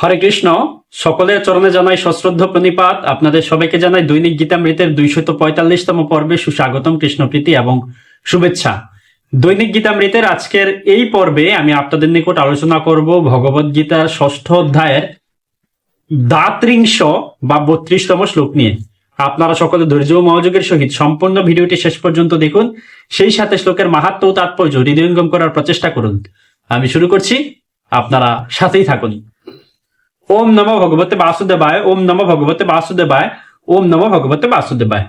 হরে কৃষ্ণ, সকলের চরণে জানাই সশ্রদ্ধ প্রণিপাত। আপনাদের সবাইকে জানাই দৈনিক গীতামৃতের দুইশত পঁয়তাল্লিশতম পর্বে সুস্বাগতম কৃষ্ণপ্রীতি এবং শুভেচ্ছা। দৈনিক গীতামৃতের আজকের এই পর্বে আমি আপনাদের নিকট আলোচনা করব ভগবদ গীতার ষষ্ঠ অধ্যায়ের দাত্রিংশ বা বত্রিশতম শ্লোক নিয়ে। আপনারা সকলে ধৈর্য ও মনোযোগের সহিত সম্পূর্ণ ভিডিওটি শেষ পর্যন্ত দেখুন। সেই সাথে শ্লোকের মাহাত্ম ও তাৎপর্য হৃদয়ঙ্গম করার প্রচেষ্টা করুন। আমি শুরু করছি। আপনারা সাথেই থাকুন। ওম নমো ভগবতে বাসুদেবায়, ওম নমো ভগবতে বাসুদেবায়, ওম নমো ভগবতে বাসুদেবায়।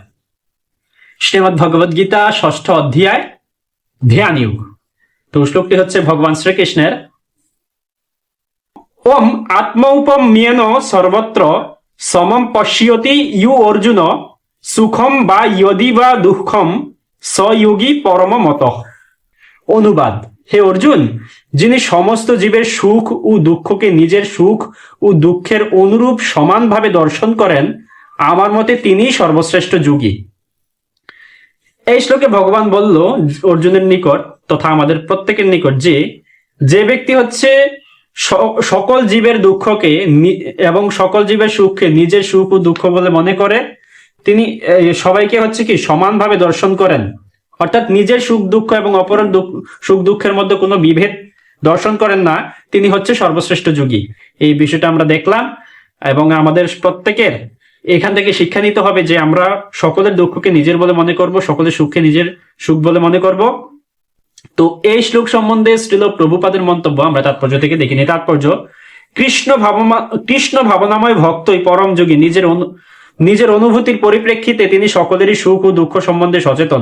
শ্রীমদ ভগবদ গীতা ষষ্ঠ অধ্যায়, ধ্যান ইউগ তো শ্লোকটি হচ্ছে ভগবান শ্রীকৃষ্ণের, ওম আত্মৌপম্যেন সর্বত্র সমম পশ্যতি ইউ অর্জুন, সুখম বা ইয়দি বা দুঃখম সয়োগী পরম মত। অনুবাদ। হে অর্জুন, যিনি সমস্ত জীবের সুখ ও দুঃখকে নিজের সুখ ও দুঃখের অনুরূপ সমানভাবে দর্শন করেন, আমার মতে তিনিই সর্বশ্রেষ্ঠ যোগী। এই শ্লোকে ভগবান বলল, অর্জুনের নিকট তথা আমাদের প্রত্যেকের নিকট যে যে ব্যক্তি হচ্ছে সকল জীবের দুঃখকে এবং সকল জীবের সুখকে নিজের সুখ ও দুঃখ বলে মনে করে, তিনি সবাইকে হচ্ছে কি সমানভাবে দর্শন করেন। অর্থাৎ নিজের সুখ, দুঃখ এবং অপরের সুখ, দুঃখের মধ্যে কোনো বিভেদ দর্শন করেন না। তিনি হচ্ছে সর্বশ্রেষ্ঠ যোগী। এই বিষয়টা আমরা দেখলাম এবং আমাদের প্রত্যেকের এখান থেকে শিক্ষা নিতে হবে যে আমরা সকলের দুঃখকে নিজের বলে মনে করব, সকলের সুখকে নিজের সুখ বলে মনে করব। তো এই শ্লোক সম্বন্ধে শ্রীল প্রভুপাদের মন্তব্য আমরা তাৎপর্য থেকে দেখিনি। তাৎপর্য, কৃষ্ণ ভাবমা, কৃষ্ণ ভাবনাময় ভক্তই পরম যোগী। নিজের নিজের অনুভূতির পরিপ্রেক্ষিতে তিনি সকলেরই সুখ ও দুঃখ সম্বন্ধে সচেতন।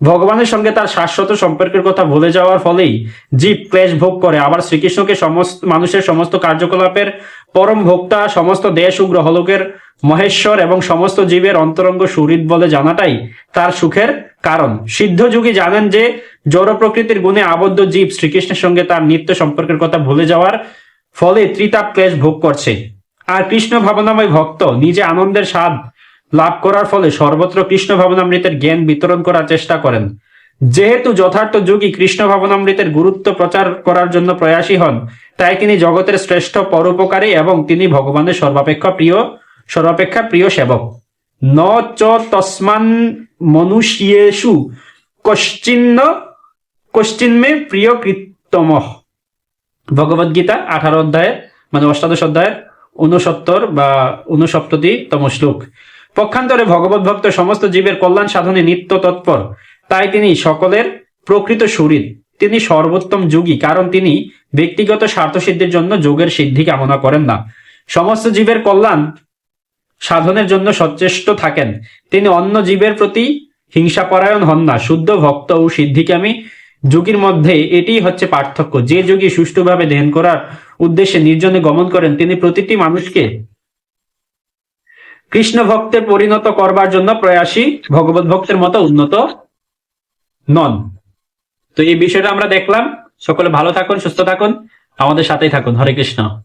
ভগবানের সঙ্গে তার শাশ্বত সম্পর্কের কথা ভুলে যাওয়ার ফলেই জীব ক্লেশ ভোগ করে। আবার শ্রীকৃষ্ণকে সমস্ত মানুষের সমস্ত কার্যকলাপের পরম ভোক্তা, সমস্ত দেশ ও গ্রহলোকের মহেশ্বর এবং সমস্ত জীবের অন্তরঙ্গ সুহৃদ বলে জানাটাই তার সুখের কারণ। সিদ্ধ যুগে জানেন যে, জড় প্রকৃতির গুণে আবদ্ধ জীব শ্রীকৃষ্ণের সঙ্গে তার নিত্য সম্পর্কের কথা ভুলে যাওয়ার ফলে ত্রিতাপ ক্লেশ ভোগ করছে। আর কৃষ্ণ ভাবনাময় ভক্ত নিজে আনন্দের স্বাদ লাভ করার ফলে সর্বত্র কৃষ্ণ ভাবনামৃতের জ্ঞান বিতরণ করার চেষ্টা করেন। যেহেতু যথার্থ যোগী কৃষ্ণ ভাবনামৃতের গুরুত্ব প্রচার করার জন্য প্রয়াসী হন, তাই তিনি জগতের শ্রেষ্ঠ পরোপকারী এবং তিনি ভগবানের সর্বাপেক্ষা প্রিয় সর্বাপেক্ষা প্রিয় সেবক। ন চ তস্মান মনুষ্যেষু কশ্চিন্ন, কশ্চিন্মে প্রিয় কৃতম ভগবদ গীতা, আঠারো অধ্যায়ের মানে অষ্টাদশ অধ্যায়ের উনসত্তর বা উনসপ্ততিতম শ্লোক। পক্ষান্তরে ভগবত ভক্ত সমস্ত জীবের কল্যাণ সাধনে নিত্য তৎপর। তাই তিনি সকলের প্রকৃত শরীর তিনি সর্বোত্তম যোগী, কারণ তিনি ব্যক্তিগত স্বার্থসিদ্ধির জন্য যোগের সিদ্ধি কামনা করেন না। সমস্ত জীবের কল্যাণ সাধনের জন্য সচেষ্ট থাকেন। তিনি অন্য জীবের প্রতি হিংসাপরায়ণ হন না। শুদ্ধ ভক্ত ও সিদ্ধিকামী যোগীর মধ্যে এটিই হচ্ছে পার্থক্য। যে যোগী সুষ্ঠুভাবে ধ্যান করার উদ্দেশ্যে নির্জনে গমন করেন, তিনি প্রতিটি মানুষকে কৃষ্ণ ভক্তে পরিণত করবার জন্য প্রয়াসী ভগবত ভক্তের মতো উন্নত নন। তো এই বিষয়টা আমরা দেখলাম। সকলে ভালো থাকুন, সুস্থ থাকুন। আমাদের সাথেই থাকুন। হরে কৃষ্ণ।